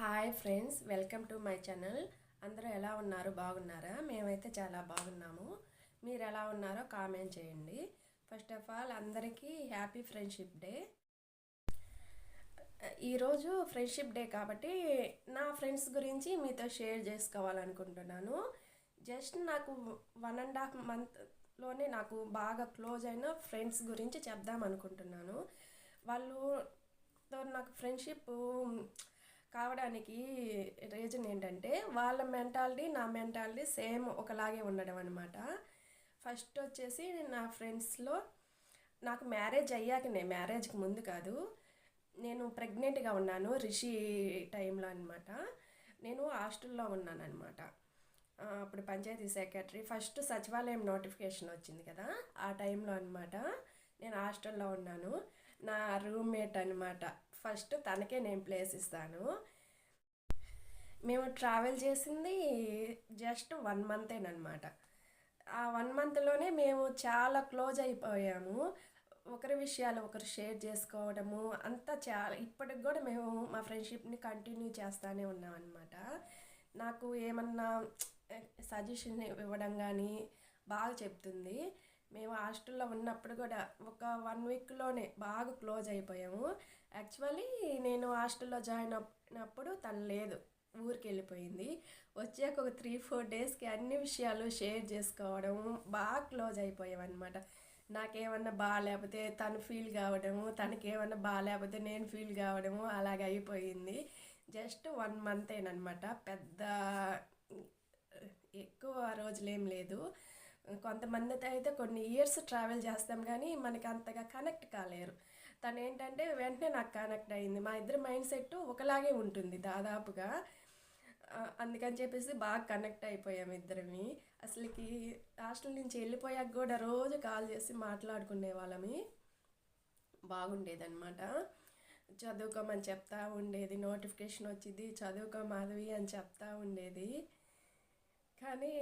Hi friends welcome to my channel అందరూ ఎలా ఉన్నారు? బాగున్నారా? మేమైతే చాలా బాగున్నాము. మీరు ఎలా ఉన్నారో కామెంట్ చేయండి. ఫస్ట్ ఆఫ్ ఆల్ అందరికీ హ్యాపీ ఫ్రెండ్షిప్ డే ఈరోజు ఫ్రెండ్షిప్ డే కాబట్టి నా ఫ్రెండ్స్ గురించి మీతో షేర్ చేసుకోవాలనుకుంటున్నాను. జస్ట్ నాకు వన్ అండ్ హాఫ్ మంత్లోనే నాకు బాగా క్లోజ్ అయిన ఫ్రెండ్స్ గురించి చెప్దాం అనుకుంటున్నాను. వాళ్ళతో నాకు ఫ్రెండ్షిప్ కావడానికి రీజన్ ఏంటంటే వాళ్ళ మెంటాలిటీ నా మెంటాలిటీ సేమ్ ఒకలాగే ఉండడం అనమాట ఫస్ట్ వచ్చేసి నా ఫ్రెండ్స్లో నాకు మ్యారేజ్ అయ్యాకనే మ్యారేజ్కి ముందు కాదు నేను ప్రెగ్నెంట్గా ఉన్నాను రిషి టైంలో అనమాట నేను హాస్టల్లో ఉన్నాను అనమాట అప్పుడు పంచాయతీ సెక్రటరీ ఫస్ట్ సచివాలయం నోటిఫికేషన్ వచ్చింది కదా ఆ టైంలో అనమాట నేను హాస్టల్లో ఉన్నాను. నా రూమ్మేట్ అనమాట ఫస్ట్ తనకే నేను ప్లేస్ ఇస్తాను. మేము ట్రావెల్ చేసింది జస్ట్ వన్ మంతేనమాట ఆ వన్ మంత్లోనే మేము చాలా క్లోజ్ అయిపోయాము. ఒకరి విషయాలు ఒకరు షేర్ చేసుకోవడము అంతా చాలా ఇప్పటికి కూడా మేము మా ఫ్రెండ్షిప్ని కంటిన్యూ చేస్తూనే ఉన్నాం అనమాట నాకు ఏమన్నా సజెషన్ ఇవ్వడం కానీ బాగా చెప్తుంది. మేము హాస్టల్లో ఉన్నప్పుడు కూడా ఒక వన్ వీక్లోనే బాగా క్లోజ్ అయిపోయాము. యాక్చువల్లీ నేను హాస్టల్లో జాయిన్ అయినప్పుడు తను లేదు ఊరికి వెళ్ళిపోయింది. వచ్చాక ఒక త్రీ ఫోర్ డేస్కి అన్ని విషయాలు షేర్ చేసుకోవడం బాగా క్లోజ్ అయిపోయామన్నమాట. నాకేమన్నా బాగాలేకపోతే తను ఫీల్ కావడము తనకేమన్నా బాగాలేకపోతే నేను ఫీల్ కావడము అలాగ అయిపోయింది. జస్ట్ వన్ మంత్ ఏనమాట పెద్ద ఎక్కువ రోజులేం లేదు. కొంతమంది అయితే కొన్ని ఇయర్స్ ట్రావెల్ చేస్తాం కానీ మనకి అంతగా కనెక్ట్ కాలేరు. తను ఏంటంటే వెంటనే నాకు కనెక్ట్ అయింది. మా ఇద్దరి మైండ్ సెట్ ఒకలాగే ఉంటుంది దాదాపుగా. అందుకని చెప్పేసి బాగా కనెక్ట్ అయిపోయాం ఇద్దరిని అసలుకి హాస్టల్ నుంచి వెళ్ళిపోయాక కూడా రోజు కాల్ చేసి మాట్లాడుకునే వాళ్ళమి. బాగుండేదన్నమాట. చదువుకోమని చెప్తా ఉండేది. నోటిఫికేషన్ వచ్చింది. చదువుకో మాధవి అని చెప్తా ఉండేది. కానీ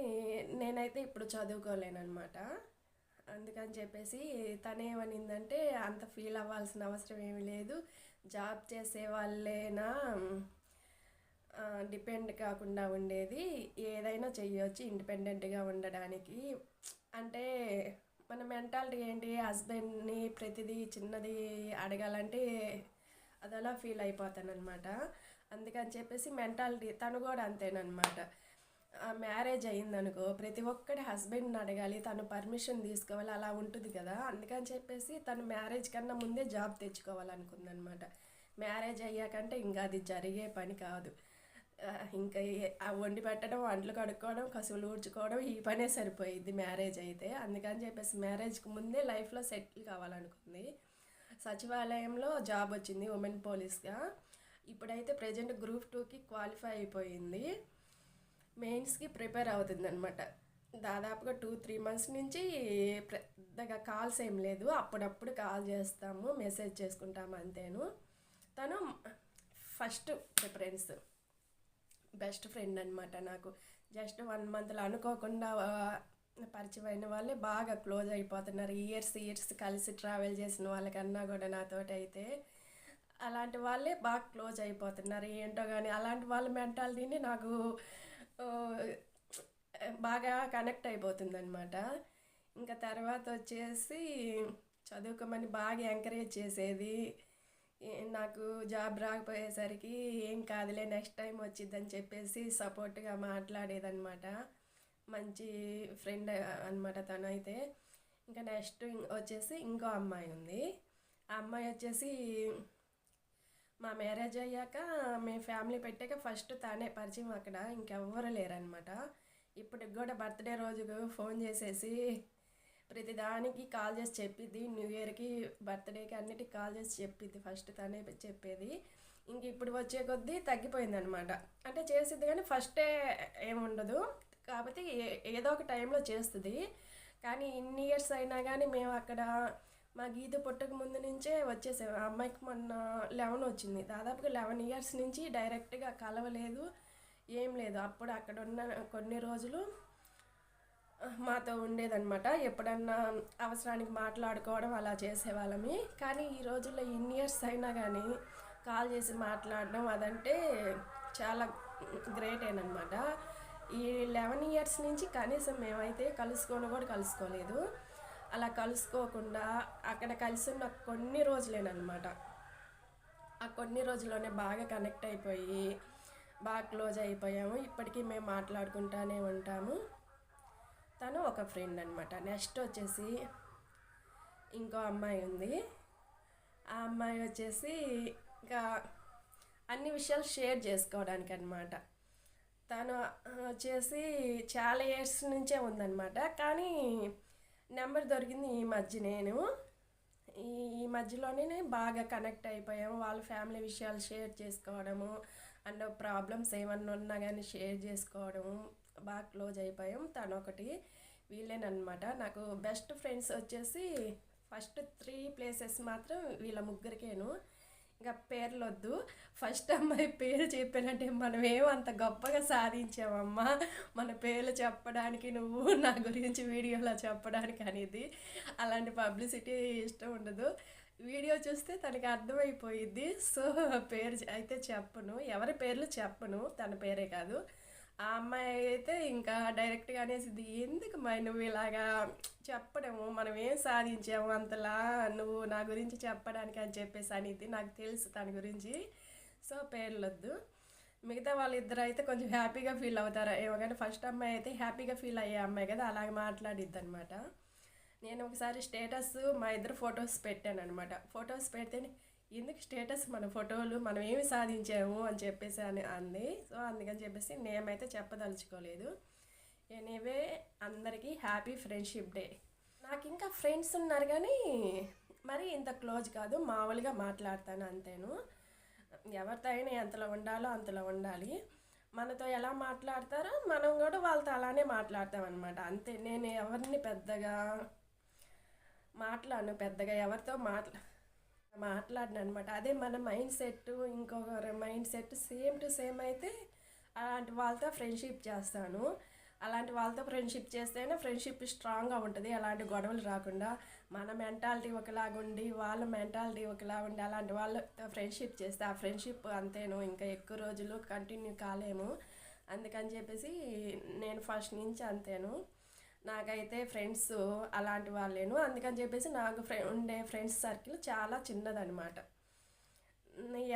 నేనైతే ఇప్పుడు చదువుకోలేనమాట అందుకని చెప్పేసి తనేమనిందంటే అంత ఫీల్ అవ్వాల్సిన అవసరం ఏమీ లేదు. జాబ్ చేసే వాళ్ళేనా డిపెండ్ కాకుండా ఉండేది. ఏదైనా చెయ్యొచ్చు ఇండిపెండెంట్గా ఉండడానికి. అంటే మన మెంటాలిటీ ఏంటి? హస్బెండ్ని ప్రతిదీ చిన్నది అడగాలంటే అదలా ఫీల్ అయిపోతాను అనమాట అందుకని చెప్పేసి మెంటాలిటీ తను కూడా అంతేనమాట మ్యారేజ్ అయిందనుకో ప్రతి ఒక్కటి హస్బెండ్ని అడగాలి తను పర్మిషన్ తీసుకోవాలి అలా ఉంటుంది కదా. అందుకని చెప్పేసి తను మ్యారేజ్ కన్నా ముందే జాబ్ తెచ్చుకోవాలనుకుందనమాట. మ్యారేజ్ అయ్యాకంటే ఇంకా అది జరిగే పని కాదు. ఇంకా వండి పెట్టడం వంటలు కడుక్కోవడం కసువులు ఊడ్చుకోవడం ఈ పనే సరిపోయింది మ్యారేజ్ అయితే. అందుకని చెప్పేసి మ్యారేజ్కి ముందే లైఫ్లో సెటిల్ కావాలనుకుంది. సచివాలయంలో జాబ్ వచ్చింది ఉమెన్ పోలీస్గా. ఇప్పుడైతే ప్రజెంట్ గ్రూప్ టూకి క్వాలిఫై అయిపోయింది. మెయిన్స్కి ప్రిపేర్ అవుతుంది అనమాట దాదాపుగా టూ త్రీ మంత్స్ నుంచి పెద్దగా కాల్స్ ఏం లేదు. అప్పుడప్పుడు కాల్ చేస్తాము మెసేజ్ చేసుకుంటాము అంతేను. తను ఫస్ట్ ప్రిఫరెన్స్ బెస్ట్ ఫ్రెండ్ అనమాట నాకు. జస్ట్ వన్ మంత్లో అనుకోకుండా పరిచయమైన వాళ్ళే బాగా క్లోజ్ అయిపోతున్నారు. ఇయర్స్ ఇయర్స్ కలిసి ట్రావెల్ చేసిన వాళ్ళకన్నా కూడా నాతోటి అయితే. అలాంటి వాళ్ళే బాగా క్లోజ్ అయిపోతున్నారు. ఏంటో కానీ అలాంటి వాళ్ళ మెంటాలిటీని నాకు బాగా కనెక్ట్ అయిపోతుంది అనమాట ఇంకా తర్వాత వచ్చేసి చదువుకోమని బాగా ఎంకరేజ్ చేసేది. నాకు జాబ్ రాకపోయేసరికి ఏం కాదులే నెక్స్ట్ టైం వచ్చిద్దని చెప్పేసి సపోర్ట్గా మాట్లాడేదన్నమాట. మంచి ఫ్రెండ్ అనమాట తనైతే. ఇంకా నెక్స్ట్ వచ్చేసి ఇంకో అమ్మాయి ఉంది. ఆ అమ్మాయి వచ్చేసి మా మ్యారేజ్ అయ్యాక మేము ఫ్యామిలీ పెట్టాక ఫస్ట్ తానే పరిచయం అక్కడ. ఇంకెవ్వరు లేరనమాట ఇప్పటికి కూడా బర్త్డే రోజుకు ఫోన్ చేసేసి ప్రతిదానికి కాల్ చేసి చెప్పిద్ది. న్యూ ఇయర్కి బర్త్డేకి అన్నిటికి కాల్ చేసి చెప్పిద్ది. ఫస్ట్ తనే చెప్పేది. ఇంక ఇప్పుడు వచ్చే కొద్దీ తగ్గిపోయింది అనమాట అంటే చేసిద్ది కానీ ఫస్టే ఏముండదు. కాకపోతే ఏదో ఒక టైంలో చేస్తుంది. కానీ ఇన్ని ఇయర్స్ అయినా కానీ మేము అక్కడ మా గీత పుట్టక ముందు నుంచే వచ్చేసే ఆ అమ్మాయికి మొన్న లెవెన్ వచ్చింది. దాదాపుగా లెవెన్ ఇయర్స్ నుంచి డైరెక్ట్గా కలవలేదు ఏం లేదు. అప్పుడు అక్కడ ఉన్న కొన్ని రోజులు మాతో ఉండేదన్నమాట. ఎప్పుడన్నా అవసరానికి మాట్లాడుకోవడం అలా చేసేవాళ్ళమి. కానీ ఈ రోజుల్లో ఇన్ని ఇయర్స్ అయినా కానీ కాల్ చేసి మాట్లాడడం అదంటే చాలా గ్రేట్ అయినమాట ఈ లెవెన్ ఇయర్స్ నుంచి కనీసం మేమైతే కలుసుకొని కూడా కలుసుకోలేదు. అలా కలుసుకోకుండా అక్కడ కలిసి ఉన్న కొన్ని రోజులేనమాట ఆ కొన్ని రోజుల్లోనే బాగా కనెక్ట్ అయిపోయి బాగా క్లోజ్ అయిపోయాము. ఇప్పటికీ మేము మాట్లాడుకుంటానే ఉంటాము. తను ఒక ఫ్రెండ్ అనమాట నెక్స్ట్ వచ్చేసి ఇంకో అమ్మాయి ఉంది. ఆ అమ్మాయి వచ్చేసి ఇంకా అన్ని విషయాలు షేర్ చేసుకోవడానికి అనమాట తను వచ్చేసి చాలా ఇయర్స్ నుంచే ఉందన్నమాట. కానీ నెంబర్ దొరికింది ఈ మధ్య నేను. ఈ మధ్యలోనే బాగా కనెక్ట్ అయిపోయాము. వాళ్ళ ఫ్యామిలీ విషయాలు షేర్ చేసుకోవడము అండ్ ప్రాబ్లమ్స్ ఏమన్నా ఉన్నా కానీ షేర్ చేసుకోవడము బాగా క్లోజ్ అయిపోయాం. తను ఒకటి వీళ్ళేనమాట నాకు బెస్ట్ ఫ్రెండ్స్ వచ్చేసి ఫస్ట్ త్రీ ప్లేసెస్ మాత్రం వీళ్ళ ముగ్గురికేను. ఇంకా పేర్లు వద్దు ఫస్ట్ అమ్మాయి పేరు చెప్పానంటే మనం ఏమంత గొప్పగా సాధించామమ్మా. మన పేర్లు చెప్పడానికి నువ్వు నా గురించి వీడియోలో చెప్పడానికి అనేది అలాంటి పబ్లిసిటీ ఇష్టం ఉండదు. వీడియో చూస్తే తనకి అర్థమైపోయిద్ది. సో పేరు అయితే చెప్పను. ఎవరి పేర్లు చెప్పను. తన పేరే కాదు. ఆ అమ్మాయి అయితే ఇంకా డైరెక్ట్గా అనేసింది ఎందుకు మరి నువ్వు ఇలాగా చెప్పడము? మనం ఏం సాధించాము అంతలా? నువ్వు నా గురించి చెప్పడానికి అని చెప్పేసి అనేది. నాకు తెలుసు తన గురించి సో పేర్లొద్దు. మిగతా వాళ్ళిద్దరు అయితే కొంచెం హ్యాపీగా ఫీల్ అవుతారు. ఏమో కానీ ఫస్ట్ అమ్మాయి అయితే హ్యాపీగా ఫీల్ అయ్యే అమ్మాయి కదా అలాగే మాట్లాడిద్ది అనమాట నేను ఒకసారి స్టేటస్ మా ఇద్దరు ఫొటోస్ పెట్టాను అనమాట ఫొటోస్ పెడితే ఎందుకు స్టేటస్ మన ఫోటోలు మనం ఏమి సాధించాము అని చెప్పేసి అని అంది. సో అందుకని చెప్పేసి నేమైతే చెప్పదలుచుకోలేదు. ఎనీవే అందరికీ హ్యాపీ ఫ్రెండ్షిప్ డే. నాకు ఇంకా ఫ్రెండ్స్ ఉన్నారు కానీ మరి ఇంత క్లోజ్ కాదు మామూలుగా మాట్లాడతాను అంతేను. ఎవరితో అయినా ఎంతలో ఉండాలో అంతలో ఉండాలి. మనతో ఎలా మాట్లాడతారో మనం కూడా వాళ్ళతో అలానే మాట్లాడతాం అనమాట అంతే నేను ఎవరిని పెద్దగా మాట్లాడను పెద్దగా ఎవరితో మాట్లా మాట్లాడిన అనమాట అదే మన మైండ్ సెట్ ఇంకొకరి mindset same to same అయితే అలాంటి వాళ్ళతో ఫ్రెండ్షిప్ చేస్తాను. అలాంటి వాళ్ళతో ఫ్రెండ్షిప్ చేస్తేనే ఫ్రెండ్షిప్ స్ట్రాంగ్గా ఉంటుంది. అలాంటి గొడవలు రాకుండా మన మెంటాలిటీ ఒకలాగా ఉండి వాళ్ళ మెంటాలిటీ ఒకలా ఉండి అలాంటి వాళ్ళతో ఫ్రెండ్షిప్ చేస్తే ఆ ఫ్రెండ్షిప్ అంతేను. ఇంకా ఎక్కువ రోజులు కంటిన్యూ కాలేము. అందుకని చెప్పేసి నేను ఫస్ట్ నుంచి అంతేను. నాకైతే ఫ్రెండ్స్ అలాంటి వాళ్ళేను. అందుకని చెప్పేసి నాకు ఫ్రె ఉండే ఫ్రెండ్స్ సర్కిల్ చాలా చిన్నదనమాట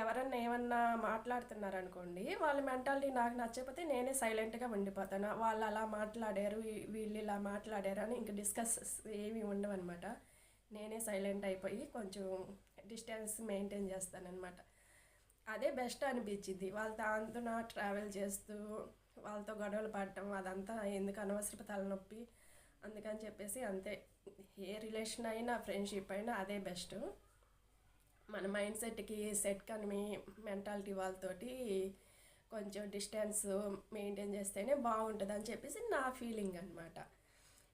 ఎవరన్నా ఏమన్నా మాట్లాడుతున్నారనుకోండి వాళ్ళ మెంటాలిటీ నాకు నచ్చకపోతే నేనే సైలెంట్గా ఉండిపోతాను. వాళ్ళు అలా మాట్లాడారు వీళ్ళు ఇలా మాట్లాడారు అని ఇంక డిస్కస్ ఏమి ఉండవన్నమాట. నేనే సైలెంట్ అయిపోయి కొంచెం డిస్టెన్స్ మెయింటైన్ చేస్తానన్నమాట. అదే బెస్ట్ అనిపించింది వాళ్ళతో అంతన ట్రావెల్ చేస్తూ వాళ్ళతో గొడవలు పడటం అదంతా ఎందుకు అనవసరపు తలనొప్పి అందుకని చెప్పేసి అంతే. ఏ రిలేషన్ అయినా ఫ్రెండ్షిప్ అయినా అదే బెస్ట్. మన మైండ్ సెట్కి సెట్ కానీ మెంటాలిటీ వాళ్ళతోటి కొంచెం డిస్టెన్స్ మెయింటైన్ చేస్తేనే బాగుంటుంది అని చెప్పేసి నా ఫీలింగ్ అనమాట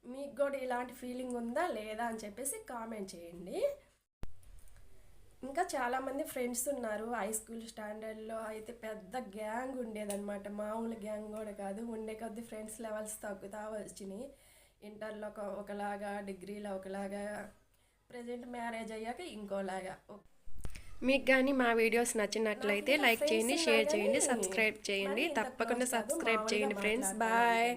మీకు కూడా ఇలాంటి ఫీలింగ్ ఉందా లేదా అని చెప్పేసి కామెంట్ చేయండి. ఇంకా చాలామంది ఫ్రెండ్స్ ఉన్నారు హై స్కూల్ స్టాండర్డ్లో అయితే పెద్ద గ్యాంగ్ ఉండేదన్నమాట. మామూలు గ్యాంగ్ కూడా కాదు ఉండే కొద్ది ఫ్రెండ్స్ లెవెల్స్ తగ్గుతా వచ్చినాయి ఇంటర్లో ఒక ఒకలాగా డిగ్రీలో ఒకలాగా ప్రజెంట్ మ్యారేజ్ అయ్యాక ఇంకోలాగా. మీకు కానీ మా వీడియోస్ నచ్చినట్లయితే లైక్ చేయండి షేర్ చేయండి సబ్స్క్రైబ్ చేయండి. తప్పకుండా సబ్స్క్రైబ్ చేయండి ఫ్రెండ్స్ బాయ్